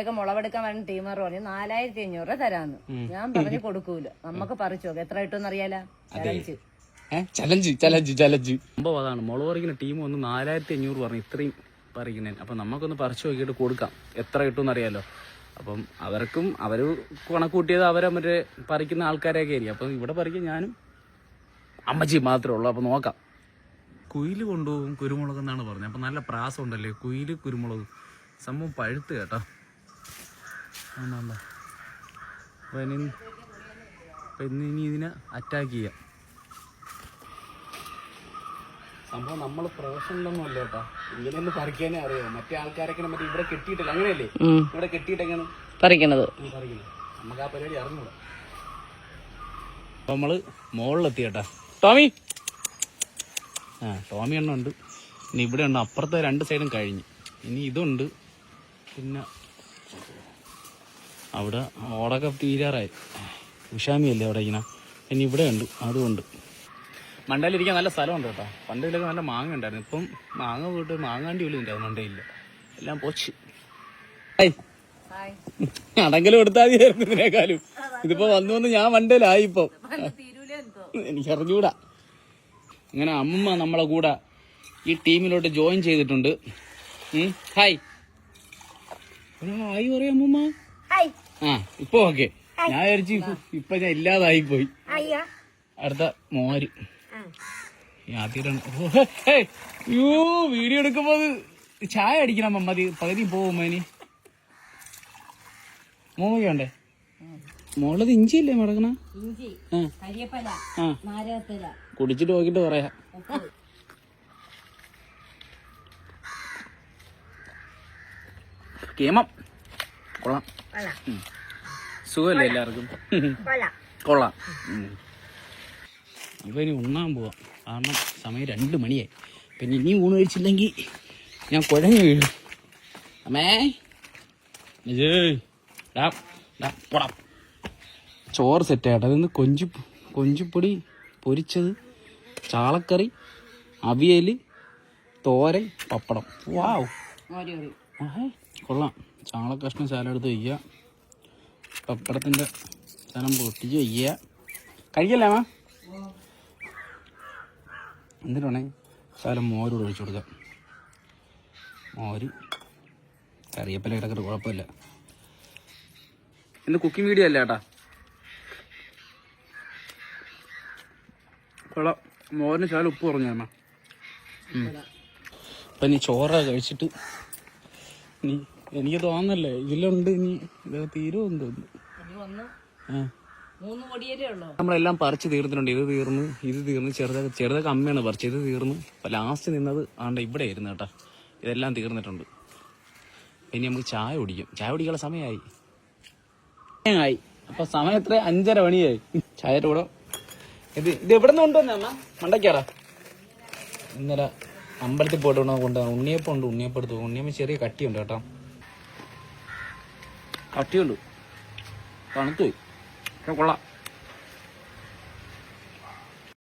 ഒക്കെ മുളവെടുക്കാൻ വരുന്ന ടീമർ പറഞ്ഞു നാലായിരത്തി അഞ്ഞൂറ് രൂപ തരാന്ന്. ഞാൻ പറഞ്ഞു കൊടുക്കൂല. നമുക്ക് പറിച്ചു നോക്കാം എത്ര കിട്ടുമെന്ന് അറിയാലോ? ചലഞ്ച് ചലഞ്ച് ചലഞ്ച് സംഭവം അതാണ് മുളക് പറിക്കുന്ന ടീം ഒന്ന് നാലായിരത്തി അഞ്ഞൂറ് പറഞ്ഞു ഇത്രയും പറിക്കുന്നതിന് അപ്പം നമുക്കൊന്ന് പറിച്ചു നോക്കിയിട്ട് കൊടുക്കാം എത്ര കിട്ടുമെന്ന് അറിയാലോ. അപ്പം അവർക്കും അവർ കണക്ക് കൂട്ടിയത് അവരെ മറ്റേ പറിക്കുന്ന ആൾക്കാരെയൊക്കെ ആയിരിക്കും. അപ്പം ഇവിടെ പറിക്കും ഞാനും അമ്മച്ചി മാത്രമേ ഉള്ളൂ. അപ്പം നോക്കാം. കുയിൽ കൊണ്ടുപോകും കുരുമുളക് എന്നാണ് പറഞ്ഞത്. അപ്പം നല്ല പ്രാസം ഉണ്ടല്ലേ കുയിൽ കുരുമുളക്. സംഭവം പഴുത്ത് കേട്ടോ. ആണല്ലോ അപ്പം ഇനി അപ്പം ഇന്ന് ഇനി ഇതിനെ അറ്റാക്ക് ചെയ്യാം. സംഭവം നമ്മൾ പ്രൊഫഷണലൊന്നും അല്ല കേട്ടോ. ഇങ്ങനെയൊന്നും പറിക്കാനേ അറിയാം. മറ്റേ ആൾക്കാരൊക്കെ മറ്റേ ഇവിടെ കെട്ടിയിട്ടില്ല. അങ്ങനെയല്ലേ? ഇവിടെ കെട്ടിയിട്ടെങ്ങനെ പറിക്കണത്. പറിക്കുന്നത് നമുക്ക് ആ പരിപാടി അറിഞ്ഞൂടാ. അപ്പൊ നമ്മൾ മുകളിലെത്തി കേട്ടാ. ടോമി. ആ ടോമി എണ്ണ ഉണ്ട്. ഇനി ഇവിടെ ഉണ്ട് അപ്പുറത്തെ രണ്ട് സൈഡും കഴിഞ്ഞ്. ഇനി ഇതുണ്ട്. പിന്നെ അവിടെ ഓടൊക്കെ തീരാറായി. ഉഷാമിയല്ലേ അവിടെ ഇങ്ങനെ ഇനി ഇവിടെ ഉണ്ട് അതുകൊണ്ട്. മണ്ടയിലിരിക്കാൻ നല്ല സ്ഥലമുണ്ട് കേട്ടോ. പണ്ട് ഇതിലൊക്കെ നല്ല മാങ്ങ ഉണ്ടായിരുന്നു. ഇപ്പം മാങ്ങ പോയിട്ട് മാങ്ങാണ്ടി പോലും ഇല്ല മണ്ടയില്ല എല്ലാം പോച്ച്. അടങ്കലും എടുത്താൽ മതിയായിരുന്നു ഇതിനേക്കാളും ഇതിപ്പോ വന്നു വന്ന് ഞാൻ മണ്ടയിലായി ഇപ്പൊ. എനിക്ക് അറിഞ്ഞൂടാ അങ്ങനെ അമ്മ നമ്മളെ കൂടെ ഈ ടീമിലോട്ട് ജോയിൻ ചെയ്തിട്ടുണ്ട്. ഹായ്. ഹായ് പറയാം അമ്മമ്മ. ആ ഇപ്പൊ ഓക്കെ. ഞാൻ വിചാരിച്ചു ഇപ്പൊ- ഞാൻ ഇല്ലാതായി പോയി. അടുത്ത മോര്. ആദ്യമായിട്ടാണ് യോ വീഡിയോ എടുക്കുമ്പോ ചായ അടിക്കണം മമ്മതി മതി പകുതി പോകുമ്പോ മോമയ്ക്കണ്ടേ മോളത് ഇഞ്ചിയില്ലേ മടക്കണ? കുടിച്ചിട്ട് നോക്കിട്ട് പറയാ. കേമം. കൊള്ളാം. സുഖമല്ലേ എല്ലാവർക്കും? കൊള്ളാം. ഉം. അപ്പൊ ഇനി ഉണ്ണാൻ പോവാം. കാരണം സമയം രണ്ട് മണിയായി. പിന്നെ ഇനി ഊണ് കഴിച്ചില്ലെങ്കിൽ ഞാൻ കുഴഞ്ഞു വീഴും. അമ്മേ. പോടാ. ചോറ് സെറ്റ് ആയിട്ട് അതിന്ന് കൊഞ്ചു കൊഞ്ചുപ്പൊടി പൊരിച്ചത് ചാളക്കറി അവിയൽ തോരൻ പപ്പടം. വാവ് കൊള്ളാം. ചാളക്കഷ്ണം ശാലം എടുത്ത് വയ്ക്കുക പപ്പടത്തിന്റെ സ്ഥലം പൊട്ടിച്ച് വയ്ക്കുക കഴിക്കല്ലേ അമ്മ എന്തിനാണേ ശാലം മോര് ഒഴിച്ചു കൊടുക്കാം. മോര്. കറിയപ്പല കിടക്കട്ടെ കുഴപ്പമില്ല. എന്റെ കുക്കിംഗ് വീഡിയോ അല്ല ചേട്ടാ കൊള്ളാം. മോരിന് ശാലം ഉപ്പ് കുറഞ്ഞ അമ്മ അപ്പം ഇനി ചോറ കഴിച്ചിട്ട് ഇനി എനിക്ക് തോന്നല്ലേ ഇതിലുണ്ട് ഇനി. ഇത് തീരുമെന്ന് തോന്നുന്നു നമ്മളെല്ലാം പറിച്ച് തീർന്നിട്ടുണ്ട് ഇത് തീർന്നു ഇത് തീർന്നു ചെറുതൊക്കെ ചെറുതൊക്കെ അമ്മയാണ് പറിച്ച് ഇത് തീർന്ന്. അപ്പൊ ലാസ്റ്റ് നിന്നത് ആണ്ട ഇവിടെ ആയിരുന്നു കേട്ടാ. ഇതെല്ലാം തീർന്നിട്ടുണ്ട്. ഇനി നമുക്ക് ചായ കുടിക്കും. ചായ കുടിക്കാനുള്ള സമയമായി ആയി അപ്പൊ സമയം എത്ര? അഞ്ചര മണിയായി. ചായയുടെ കൂടെ. ഇത് ഇത് എവിടെ നിന്ന് കൊണ്ടുവന്ന അമ്മ? മണ്ടയ്ക്കാടാ ഇന്നലെ അമ്പലത്തിൽ പോയിട്ട് കൊണ്ടുവന്ന ഉണ്ണിയപ്പം ഉണ്ട്. ഉണ്ണിയപ്പം എടുത്തു. ഉണ്ണിയപ്പം ചെറിയ കട്ടിയുണ്ട് കേട്ടോ. കട്ടിയുണ്ട് തണുത്തു പക്ഷെ കൊള്ളാം.